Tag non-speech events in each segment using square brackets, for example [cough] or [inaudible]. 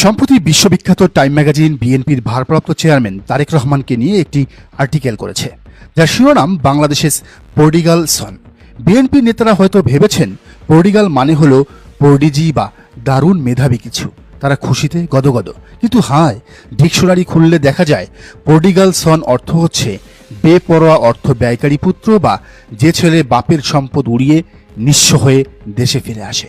সম্প্রতি বিশ্ববিখ্যাত time magazine বিএনপির ভারপ্রাপ্ত চেয়ারম্যান তারেক রহমানকে নিয়ে একটি আর্টিকেল করেছে, যার শিরোনাম বাংলাদেশের পোর্ডিগাল সন। বিএনপি নেতারা হয়তো ভেবেছেন পর্ডিগাল মানে হলো পর্ডিজি বা দারুণ মেধাবী কিছু। তারা খুশিতে গদগদ। কিন্তু হায়, ডিকশনারি খুললে দেখা যায় পোর্ডিগাল সন অর্থ হচ্ছে বেপরোয়া অর্থ ব্যয়কারী পুত্র বা যে ছেলে বাপের সম্পদ উড়িয়ে নিঃস্ব হয়ে দেশে ফিরে আসে।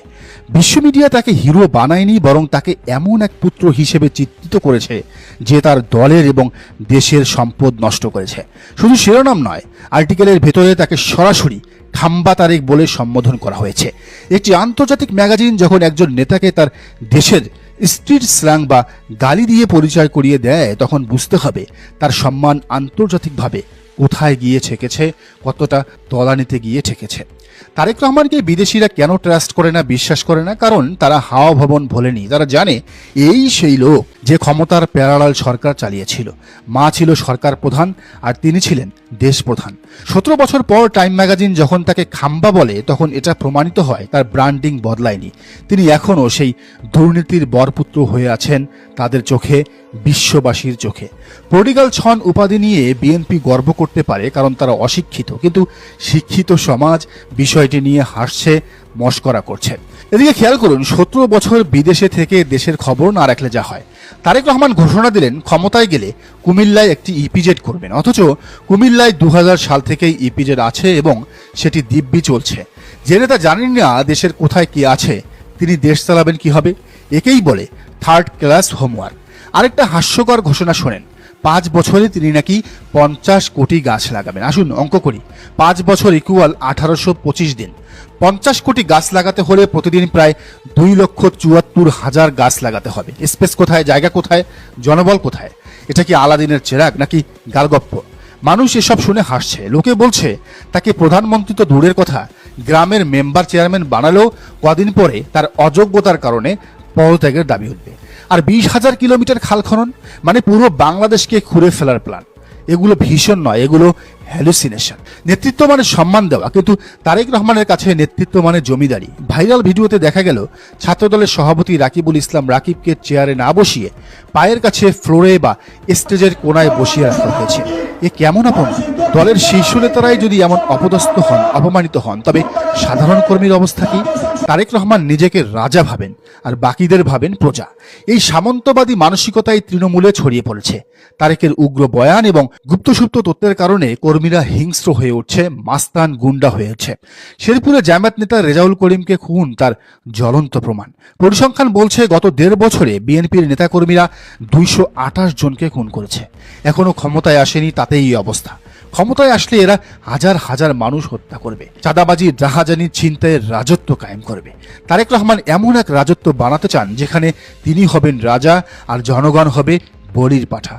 বিশ্ব মিডিয়া তাকে হিরো বানায়নি, বরং তাকে এমন এক পুত্র হিসেবে চিত্রিত করেছে যে তার দলের এবং দেশের সম্পদ নষ্ট করেছে। শুধু শিরোনাম নয়, আর্টিকেলের ভেতরে তাকে সরাসরি খাম্বা তারেক বলে সম্বোধন করা হয়েছে। একটি আন্তর্জাতিক ম্যাগাজিন যখন একজন নেতাকে তার দেশের স্ট্রিট স্ল্যাং বা গালি দিয়ে পরিচয় করিয়ে দেয়, তখন বুঝতে হবে তার সম্মান আন্তর্জাতিকভাবে কোথায় গিয়ে ঠেকেছে, কতটা তলানিতে গিয়ে ঠেকেছে। তারেক রহমানকে বিদেশিরা কেন ট্রাস্ট করে না, বিশ্বাস করে না? কারণ তারা হাওয়া ভবন ভোলেনি। তারা জানে, এই সেই লোক। যে ক্ষমতার প্যারালাল সরকার চালিয়েছিল। মা ছিল সরকার প্রধান আর তিনি ছিলেন দেশ প্রধান। সতেরো বছর পর টাইম ম্যাগাজিন যখন তাকে খাম্বা বলে, তখন এটা প্রমাণিত হয় তার ব্র্যান্ডিং বদলায়নি। তিনি এখনও সেই দুর্নীতির বরপুত্র হয়ে আছেন তাদের চোখে, বিশ্ববাসীর চোখে। পলিটিক্যাল ছন উপাধি নিয়ে বিএনপি গর্ব করতে পারে কারণ তারা অশিক্ষিত। কিন্তু শিক্ষিত সমাজ বিষয়টি নিয়ে হাসছে মস্করা করছে। এদিকে খেয়াল করুন, সতেরো বছর বিদেশে থেকে দেশের খবর না রাখলে যা হয়। তারেক রহমান ঘোষণা দিলেন, ক্ষমতায় গেলে কুমিল্লায় একটি ইপিজেড করবেন। অথচ কুমিল্লায় দু হাজার সাল থেকেই ইপিজেড আছে এবং সেটি দিব্যি চলছে। যে নেতা জানেন না দেশের কোথায় কি আছে, তিনি দেশ চালাবেন কি হবে একেই বলে থার্ড ক্লাস হোমওয়ার্ক আরেকটা হাস্যকর ঘোষণা শোনেন। পাঁচ বছরে তিনি নাকি পঞ্চাশ কোটি গাছ লাগাবেন। আসুন অঙ্ক করি। পাঁচ বছর ইকুয়াল আঠারোশো পঁচিশ দিন। পঞ্চাশ কোটি গাছ লাগাতে হলে প্রতিদিন প্রায় দুই লক্ষ চুয়াত্তর হাজার গাছ লাগাতে হবে। স্পেস কোথায়, জায়গা কোথায়, জনবল কোথায়? এটা কি আলাদিনের চেরাগ নাকি গালগপ্প? মানুষ এসব শুনে হাসছে। লোকে বলছে, তাকে প্রধানমন্ত্রী তো দূরের কথা, গ্রামের মেম্বার চেয়ারম্যান বানালেও কদিন পরে তার অযোগ্যতার কারণে পদত্যাগের দাবি উঠবে আর বিশ হাজার কিলোমিটার খাল খনন মানে পুরো বাংলাদেশকে খুঁড়ে ফেলার প্ল্যান এগুলো ভীষণ নয়, এগুলো হ্যালুসিনেশন নেতৃত্ব মানে সম্মান দেওয়া। কিন্তু তারেক রহমানের কাছে নেতৃত্ব মানে জমিদারি। ভাইরাল ভিডিওতে দেখা গেল, ছাত্রদলের সভাপতি রাকিবুল ইসলাম রাকিবকে চেয়ারে না বসিয়ে পায়ের কাছে ফ্লোরে বা স্টেজের কোনায় বসিয়ে রাখা হয়েছে। এ কেমন অপমান? দলের শীর্ষ নেতারাই যদি এমন অপদস্থ হন, অপমানিত হন, তবে সাধারণ কর্মীর অবস্থা কি? তারেক রহমান নিজেকে রাজা ভাবেন, আর বাকিদের ভাবেন প্রজা। এই সামন্তবাদী মানসিকতাই তৃণমূলে ছড়িয়ে পড়েছে। তারেকের উগ্র বয়ান এবং গুপ্তসুপ্ত তত্ত্বের কারণে কর্মীরা হিংস্র হয়ে উঠছে, মাস্তান গুন্ডা হয়ে উঠছে। শেরপুরে জামায়াত নেতা রেজাউল করিমকে খুন, তার জ্বলন্ত প্রমাণ। পরিসংখ্যান বলছে, গত দেড় বছরে বিএনপির নেতাকর্মীরা দুইশো আঠাশ জনকে খুন করেছে। এখনও ক্ষমতায় আসেনি, তাতেই অবস্থা। ক্ষমতায় আসলে এরা হাজার হাজার মানুষ হত্যা করবে। চাঁদাবাজি রাহাজানি ছিনতাইয়ের রাজত্ব কায়েম করবে। তারেক রহমান এমন এক রাজত্ব বানাতে চান, যেখানে তিনি হবেন রাজা আর জনগণ হবে বলির পাঠা।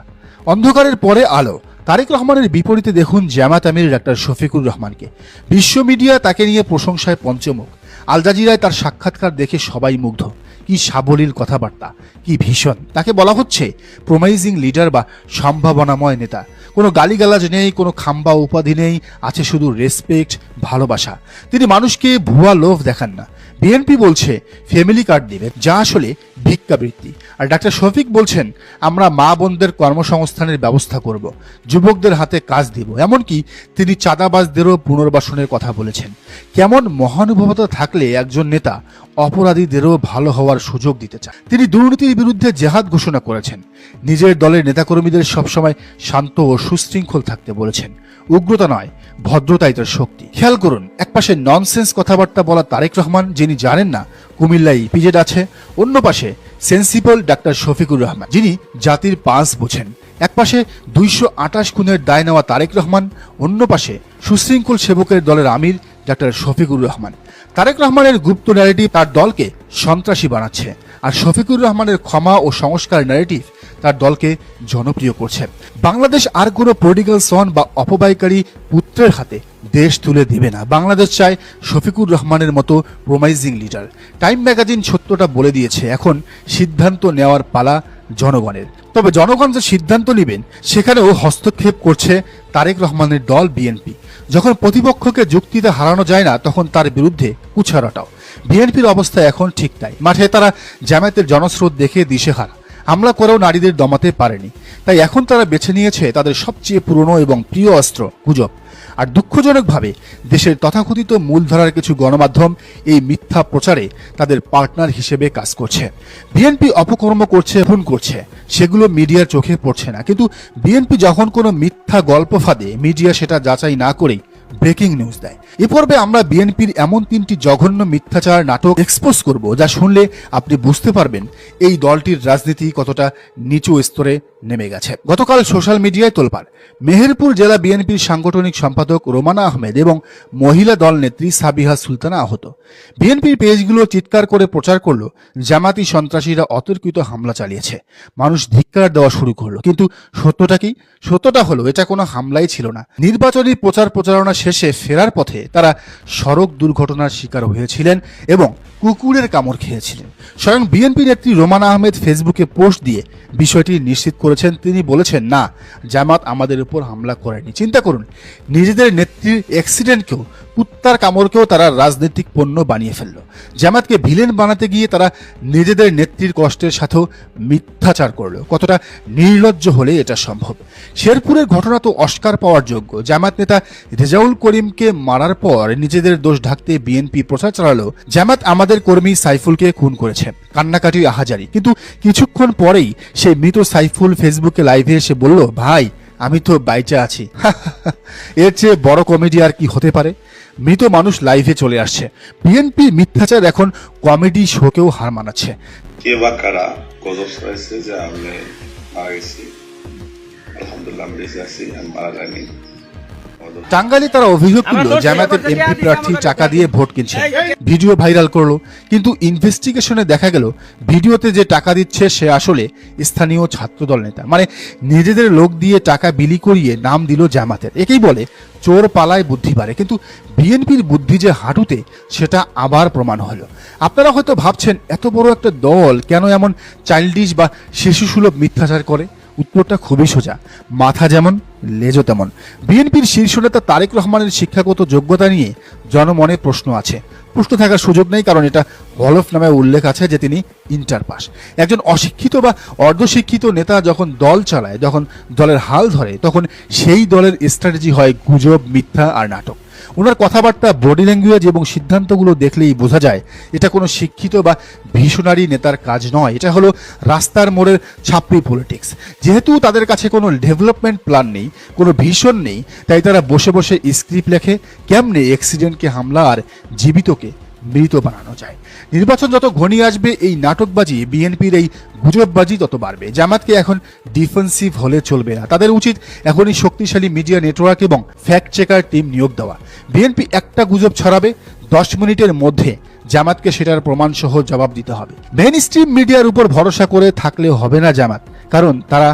অন্ধকারের পরে আলো তারেক রহমানের বিপরীতে দেখুন জামাত আমির ডাক্তার শফিকুর রহমানকে। বিশ্ব মিডিয়া তাকে নিয়ে প্রশংসায় পঞ্চমুখ। আল জাজিরায় তার সাক্ষাৎকার দেখে সবাই মুগ্ধ। কি সাবলীল কথাবার্তা, কি ভীষণ। তাকে বলা হচ্ছে প্রোমাইজিং লিডার বা সম্ভাবনাময় নেতা। কোনো গালিগালাজ নেই, কোনো খাম্বা উপাধি নেই, আছে শুধু রেসপেক্ট ভালোবাসা। তিনি মানুষকে ভুয়া লোভ দেখান না। বিএনপি বলছে, ফ্যামিলি কার্ড দিবে যা আসলে ভিক্ষাবৃত্তি। আর ডাক্তার শফিক বলছেন, আমরা মা বোনদের কর্মসংস্থানের ব্যবস্থা করব, যুবকদের হাতে কাজ দিব। এমনকি তিনি চাঁদাবাজদেরও পুনর্বাসনের কথা বলেছেন। কেমন মহানুভবতা থাকলে একজন নেতা অপরাধীদেরও ভালো হওয়ার সুযোগ দিতে চান তিনি দুর্নীতির বিরুদ্ধে জেহাদ ঘোষণা করেছেন। নিজের দলের নেতাকর্মীদের সবসময় শান্ত ও সুশৃঙ্খল থাকতে বলেছেন। উগ্রতা নয় ভদ্রতাই তার শক্তি। খেয়াল করুন, একপাশে ননসেন্স কথাবার্তা বলা তারেক রহমান, যিনি জানেন না কুমিল্লায় ইপিজেড আছে, অন্য পাশে সেন্সিবল ডাক্তার শফিকুর রহমান, যিনি জাতির পাঁচ বোঝেন। একপাশে দুইশো আটাশ খুনের দায় নেওয়া তারেক রহমান, অন্য পাশে সুশৃঙ্খল সেবকের দলের আমির ডাক্তার শফিকুর রহমান। তারেক রহমানের গুপ্ত ন্যারেটিভ তার দলকে সন্ত্রাসী বানাচ্ছে। আর শফিকুর রহমানের ক্ষমা ও সংস্কার ন্যারেটিভ তার দলকে জনপ্রিয় করছে। বাংলাদেশ আর কোনো পলিটিক্যাল সন বা অপবায়কারী পুত্রের হাতে দেশ তুলে দিবে না। বাংলাদেশ চায় শফিকুর রহমানের মতো প্রোমাইজিং লিডার টাইম ম্যাগাজিন সত্যটা বলে দিয়েছে, এখন সিদ্ধান্ত নেওয়ার পালা জনগণের। তবে জনগণ যে সিদ্ধান্ত নেবেন, সেখানেও হস্তক্ষেপ করছে তারেক রহমানের দল বিএনপি। যখন প্রতিপক্ষকে যুক্তিতে হারানো যায় না, তখন তার বিরুদ্ধে কুছারাটাও বিএনপির অবস্থা এখন ঠিক তাই মাঠে তারা জামায়াতের জনস্রোত দেখে দিশেহারা। হামলা করেও নারীদের দমাতে পারেনি। তাই এখন তারা বেছে নিয়েছে তাদের সবচেয়ে পুরনো এবং প্রিয় অস্ত্র গুজব। আর দুঃখজনকভাবে দেশের তথাকথিত মূলধারার কিছু গণমাধ্যম এই মিথ্যা প্রচারে তাদের পার্টনার হিসেবে কাজ করছে। বিএনপি অপকর্ম করছে ফোন করছে, সেগুলো মিডিয়ার চোখে পড়ছে না। কিন্তু বিএনপি যখন কোনো মিথ্যা গল্প ফাঁদে, মিডিয়া সেটা যাচাই না করেই ব্রেকিং নিউজ দেয়। এ পর্বে আমরা বিএনপির এমন তিনটি জঘন্য মিথ্যাচার নাটক এক্সপোজ করব, যা শুনলে আপনি বুঝতে পারবেন এই দলটির রাজনীতি কতটা নিচু স্তরে নেমে গেছে। গতকাল সোশ্যাল মিডিয়ায় তোলপাড়। মেহেরপুর জেলা বিএনপির সাংগঠনিক সম্পাদক রোমানা আহমেদ এবং মহিলা দল নেত্রী সাবিহা সুলতানা আহত। বিএনপির পেজগুলো চিৎকার করে প্রচার করল, জামাতি সন্ত্রাসীরা অতর্কিত হামলা চালিয়েছে। মানুষ ধিক্কার দেওয়া শুরু করল। কিন্তু সত্যটা কি? সত্যটা হলো, এটা কোনো হামলাই ছিল না। নির্বাচনী প্রচার প্রচারণা শেষে ফেরার পথে তারা সড়ক দুর্ঘটনার শিকার হয়েছিলেন এবং কুকুরের কামড় খেয়েছিলেন। স্বয়ং বিএনপি নেত্রী রোমানা আহমেদ ফেসবুকে পোস্ট দিয়ে বিষয়টি নিশ্চিত করেছেন তিনি বলেছেন না জামাত আমাদের উপর হামলা করেনি। চিন্তা করুন নিজেদের নেত্রীর অ্যাক্সিডেন্টকেও কুত্তার কামড়কেও তারা রাজনৈতিক পণ্য বানিয়ে ফেলল। জামাতকে ভিলেন বানাতে গিয়ে তারা নিজেদের নেত্রীর কষ্টের সাথেও মিথ্যাচার করল। কতটা নির্লজ্জ হলে এটা সম্ভব। শেরপুরের ঘটনা তো অস্কার পাওয়ার যোগ্য। জামাত নেতা রেজাউল করিমকে মারার পর নিজেদের দোষ ঢাকতে বিএনপি প্রচার চালালো। জামাত আমাদের কর্মী সাইফুলকে খুন করেছে। কান্নাকাটি আহাজারি। কিন্তু কিছুক্ষণ পরেই সেই মৃত সাইফুল ফেসবুকে লাইভে এসে বলল, ভাই আমি তো বাইচা আছি। [laughs] এর চেয়ে বড় কমেডি আর কি হতে পারে? মৃত মানুষ লাইভে চলে আসছে। বিএনপি মিথ্যাচার এখন কমেডি শোকেও হার মানাচ্ছে। কে বা কারা যে আমি আলহামদুলিল্লাহ, আমি বেঁচে আছি, আমি মারা টাঙ্গাইলে তারা অভিযোগ করল জামায়াতের এমপি প্রার্থী টাকা দিয়ে ভোট কিনছে। ভিডিও ভাইরাল করল কিন্তু ইনভেস্টিগেশনে দেখা গেল ভিডিওতে যে টাকা দিচ্ছে সে আসলে স্থানীয় ছাত্রদল নেতা। মানে নিজেদের লোক দিয়ে টাকা বিলি করিয়ে নাম দিল জামাতের। একেই বলে চোর পালায় বুদ্ধি বাড়ে। কিন্তু বিএনপির বুদ্ধি যে হাঁটুতে সেটা আবার প্রমাণ হলো। আপনারা হয়তো ভাবছেন এত বড় একটা দল কেন এমন চাইল্ডিশ বা শিশুসুলভ মিথ্যাচার করে? উত্তরটা খুবই সোজা। মাথা যেমন লেজও তেমন। বিএনপির শীর্ষ নেতা তারেক রহমানের শিক্ষাগত যোগ্যতা নিয়ে জনমনে প্রশ্ন আছে। প্রশ্ন থাকার সুযোগ নেই, কারণ এটা হলফ নামে উল্লেখ আছে যে তিনি ইন্টার পাস একজন অশিক্ষিত বা অর্ধশিক্ষিত নেতা যখন দল চালায়, যখন দলের হাল ধরে, তখন সেই দলের স্ট্র্যাটেজি হয় গুজব, মিথ্যা আর নাটক। ওনার কথাবার্তা বডি ল্যাঙ্গুয়েজ এবং সিদ্ধান্তগুলো দেখলেই বোঝা যায়, এটা কোনো শিক্ষিত বা ভীষণারী নেতার কাজ নয়। এটা হলো রাস্তার মোড়ের ছাপড়ি পলিটিক্স যেহেতু তাদের কাছে কোনো ডেভেলপমেন্ট প্ল্যান নেই, কোনো ভীষণ নেই, তাই তারা বসে বসে স্ক্রিপ্ট লেখে, কেমনে অ্যাক্সিডেন্টকে হামলা আর জীবিতকে মৃত বানানো যায়। নির্বাচন যত ঘনিয়ে আসবে, এই নাটকবাজি বিএনপির এই গুজববাজি তত বাড়বে। জামাতকে এখন ডিফেন্সিভ হলে চলবে না। তাদের উচিত এখনই শক্তিশালী মিডিয়া নেটওয়ার্ক এবং ফ্যাক্ট চেকার টিম নিয়োগ দেওয়া। বিএনপি একটা গুজব ছড়াবে, দশ মিনিটের মধ্যে জামাতকে সেটার প্রমাণ সহ জবাব দিতে হবে। মেন স্ট্রিম মিডিয়ার উপর ভরসা করে থাকলে হবে না জামাত, কারণ তারা